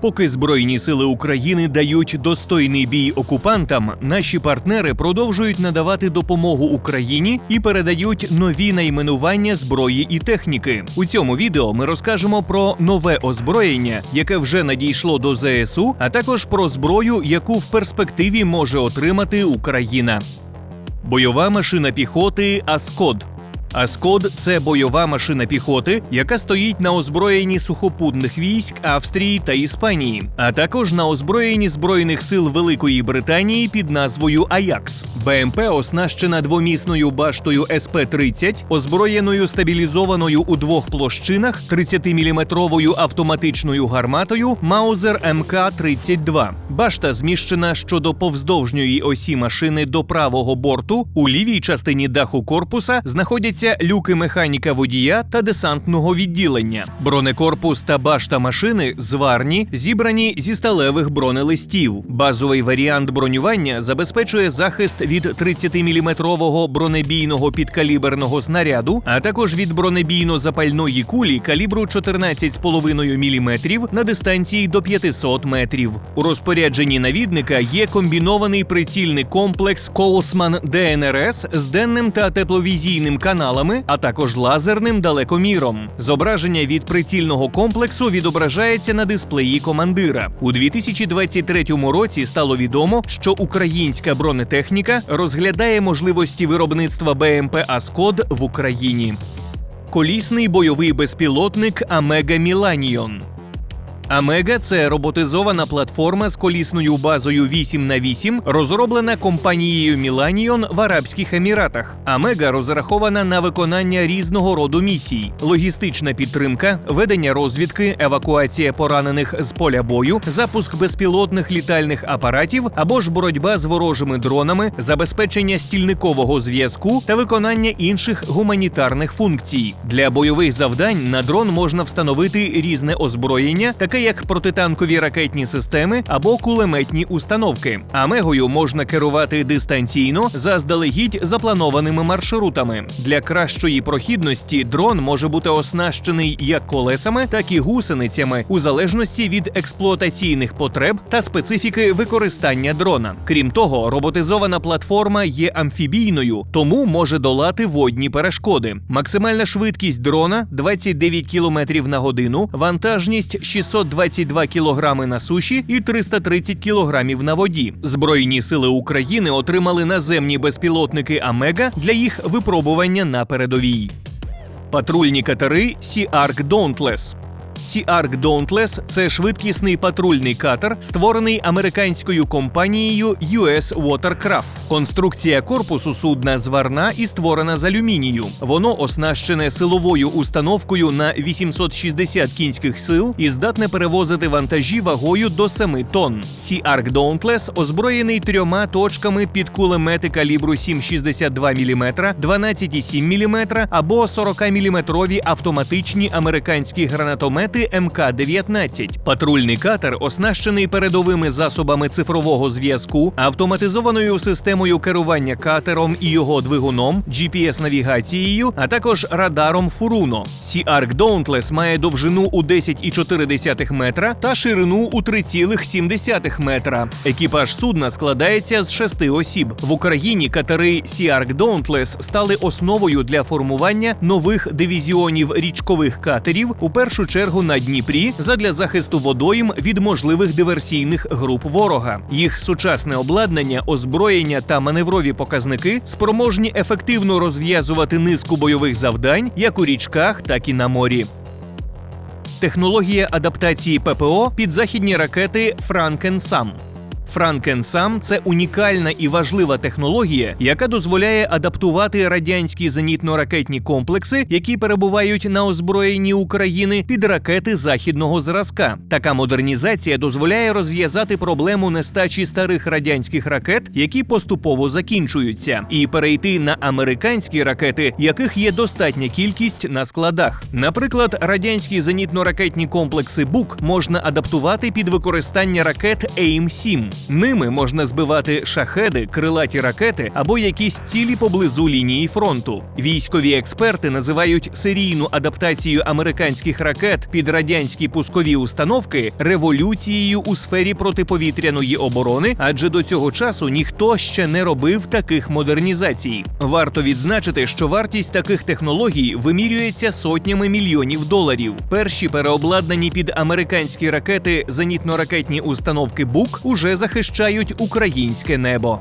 Поки Збройні сили України дають достойний бій окупантам, наші партнери продовжують надавати допомогу Україні і передають нові найменування зброї і техніки. У цьому відео ми розкажемо про нове озброєння, яке вже надійшло до ЗСУ, а також про зброю, яку в перспективі може отримати Україна. Бойова машина піхоти Аскод. Аскод це бойова машина піхоти, яка стоїть на озброєнні сухопутних військ Австрії та Іспанії, а також на озброєнні збройних сил Великої Британії під назвою Аякс. БМП оснащена двомісною баштою СП-30, озброєною стабілізованою у двох площинах 30-мм автоматичною гарматою Маузер МК-32. Башта зміщена щодо повздовжньої осі машини до правого борту. У лівій частині даху корпуса знаходяться люки механіка водія та десантного відділення. Бронекорпус та башта машини зварні, зібрані зі сталевих бронелистів. Базовий варіант бронювання забезпечує захист від 30-мм бронебійного підкаліберного снаряду, а також від бронебійно-запальної кулі калібру 14,5 мм на дистанції до 500 метрів. У розпорядженні навідника є комбінований прицільний комплекс Колсман ДНРС з денним та тепловізійним каналами, а також лазерним далекоміром. Зображення від прицільного комплексу відображається на дисплеї командира. У 2023 році стало відомо, що українська бронетехніка розглядає можливості виробництва БМП Аскод в Україні. Колісний бойовий безпілотник Амега Міланіон. Амега це роботизована платформа з колісною базою 8 на 8 розроблена компанією Міланіон в Арабських Еміратах. Амега розрахована на виконання різного роду місій: логістична підтримка, ведення розвідки, евакуація поранених з поля бою, запуск безпілотних літальних апаратів або ж боротьба з ворожими дронами, забезпечення стільникового зв'язку та виконання інших гуманітарних функцій. Для бойових завдань на дрон можна встановити різне озброєння, таке як протитанкові ракетні системи або кулеметні установки. Амегою можна керувати дистанційно заздалегідь запланованими маршрутами. Для кращої прохідності дрон може бути оснащений як колесами, так і гусеницями, у залежності від експлуатаційних потреб та специфіки використання дрона. Крім того, роботизована платформа є амфібійною, тому може долати водні перешкоди. Максимальна швидкість дрона 29 км на годину, вантажність 622 кілограми на суші і 330 кілограмів на воді. Збройні сили України отримали наземні безпілотники Амега для їх випробування на передовій. Патрульні катери Сі Арк Dauntless. Sea Ark Dauntless – це швидкісний патрульний катер, створений американською компанією US Watercraft. Конструкція корпусу судна зварна і створена з алюмінію. Воно оснащене силовою установкою на 860 кінських сил і здатне перевозити вантажі вагою до 7 тонн. Sea Ark Dauntless озброєний трьома точками під кулемети калібру 7,62 мм, 12,7 мм або 40-мм автоматичні американські гранатомети МК-19. Патрульний катер оснащений передовими засобами цифрового зв'язку, автоматизованою системою керування катером і його двигуном, GPS-навігацією, а також радаром. Sea Ark Dauntless має довжину у 10,4 метра та ширину у 3,7 метра. Екіпаж судна складається з шести осіб. В Україні катери Ark Dauntless стали основою для формування нових дивізіонів річкових катерів у першу чергу на Дніпрі задля захисту водойм від можливих диверсійних груп ворога. Їх сучасне обладнання, озброєння та маневрові показники спроможні ефективно розв'язувати низку бойових завдань як у річках, так і на морі. Технологія адаптації ППО під західні ракети Франкенсам. Франкенсам це унікальна і важлива технологія, яка дозволяє адаптувати радянські зенітно-ракетні комплекси, які перебувають на озброєнні України під ракети західного зразка. Така модернізація дозволяє розв'язати проблему нестачі старих радянських ракет, які поступово закінчуються, і перейти на американські ракети, яких є достатня кількість на складах. Наприклад, радянські зенітно-ракетні комплекси БУК можна адаптувати під використання ракет АІМ-7. Ними можна збивати шахеди, крилаті ракети або якісь цілі поблизу лінії фронту. Військові експерти називають серійну адаптацію американських ракет під радянські пускові установки революцією у сфері протиповітряної оборони, адже до цього часу ніхто ще не робив таких модернізацій. Варто відзначити, що вартість таких технологій вимірюється сотнями мільйонів доларів. Перші переобладнані під американські ракети зенітно-ракетні установки БУК уже захищають українське небо.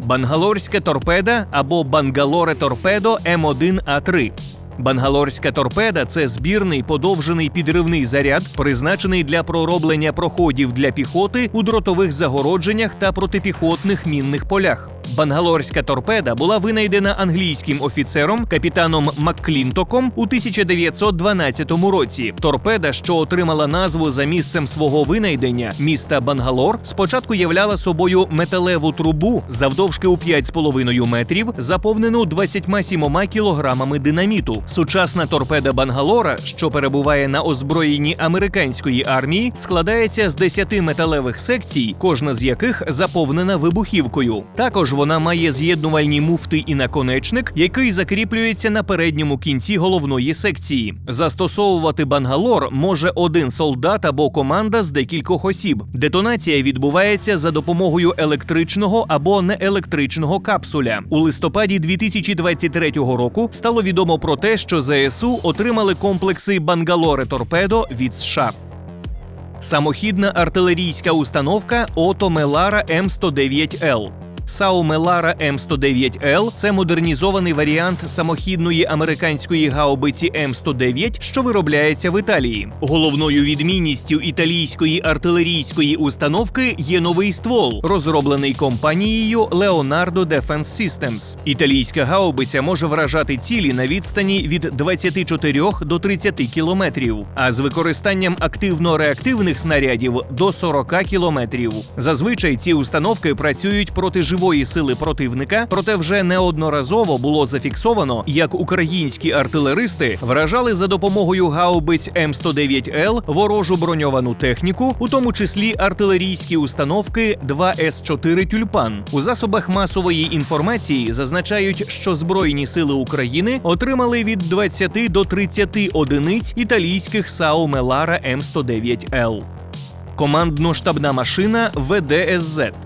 Бангалорська торпеда або Бангалоре торпедо М1А3. Бангалорська торпеда це збірний подовжений підривний заряд, призначений для пророблення проходів для піхоти у дротових загородженнях та протипіхотних мінних полях. Бангалорська торпеда була винайдена англійським офіцером капітаном Макклінтоком у 1912 році. Торпеда, що отримала назву за місцем свого винайдення міста Бангалор, спочатку являла собою металеву трубу завдовжки у 5,5 метрів, заповнену 27 кілограмами динаміту. Сучасна торпеда Бангалора, що перебуває на озброєнні американської армії, складається з 10 металевих секцій, кожна з яких заповнена вибухівкою. Також вона має з'єднувальні муфти і наконечник, який закріплюється на передньому кінці головної секції. Застосовувати бангалор може один солдат або команда з декількох осіб. Детонація відбувається за допомогою електричного або неелектричного капсуля. У листопаді 2023 року стало відомо про те, що ЗСУ отримали комплекси Бангалоре Торпедо від США. Самохідна артилерійська установка Ото Мелара М109Л. САУ Мелара М109Л це модернізований варіант самохідної американської гаубиці М109, що виробляється в Італії. Головною відмінністю італійської артилерійської установки є новий ствол, розроблений компанією Leonardo Defense Systems. Італійська гаубиця може вражати цілі на відстані від 24 до 30 кілометрів, а з використанням активно-реактивних снарядів до 40 кілометрів. Зазвичай ці установки працюють проти живої сили противника, проте вже неодноразово було зафіксовано, як українські артилеристи вражали за допомогою гаубиць М109Л ворожу броньовану техніку, у тому числі артилерійські установки 2С4 Тюльпан. У засобах масової інформації зазначають, що Збройні сили України отримали від 20 до 30 одиниць італійських САУ Мелара М109Л. Командно-штабна машина ВДСЗ.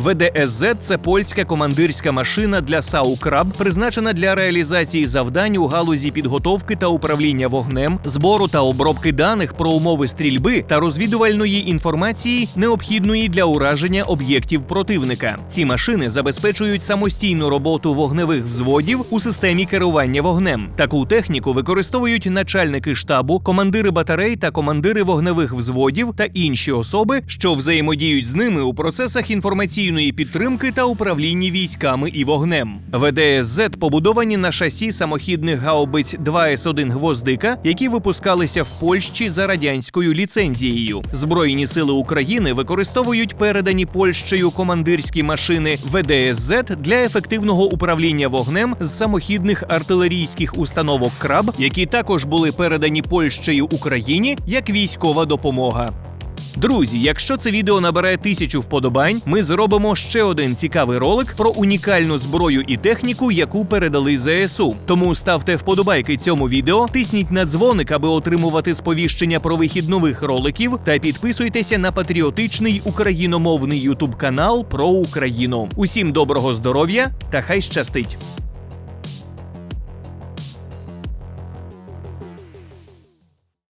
ВДСЗ – це польська командирська машина для САУ «Краб», призначена для реалізації завдань у галузі підготовки та управління вогнем, збору та обробки даних про умови стрільби та розвідувальної інформації, необхідної для ураження об'єктів противника. Ці машини забезпечують самостійну роботу вогневих взводів у системі керування вогнем. Таку техніку використовують начальники штабу, командири батарей та командири вогневих взводів та інші особи, що взаємодіють з ними у процесах інформаційної підтримки та управління військами і вогнем. ВДСЗ побудовані на шасі самохідних гаубиць 2С1 гвоздика, які випускалися в Польщі за радянською ліцензією. Збройні сили України використовують передані Польщею командирські машини ВДСЗ для ефективного управління вогнем з самохідних артилерійських установок КРАБ, які також були передані Польщею Україні як військова допомога. Друзі, якщо це відео набере тисячу вподобань, ми зробимо ще один цікавий ролик про унікальну зброю і техніку, яку передали ЗСУ. Тому ставте вподобайки цьому відео, тисніть на дзвоник, аби отримувати сповіщення про вихід нових роликів, та підписуйтеся на патріотичний україномовний ютуб канал про Україну. Усім доброго здоров'я та хай щастить!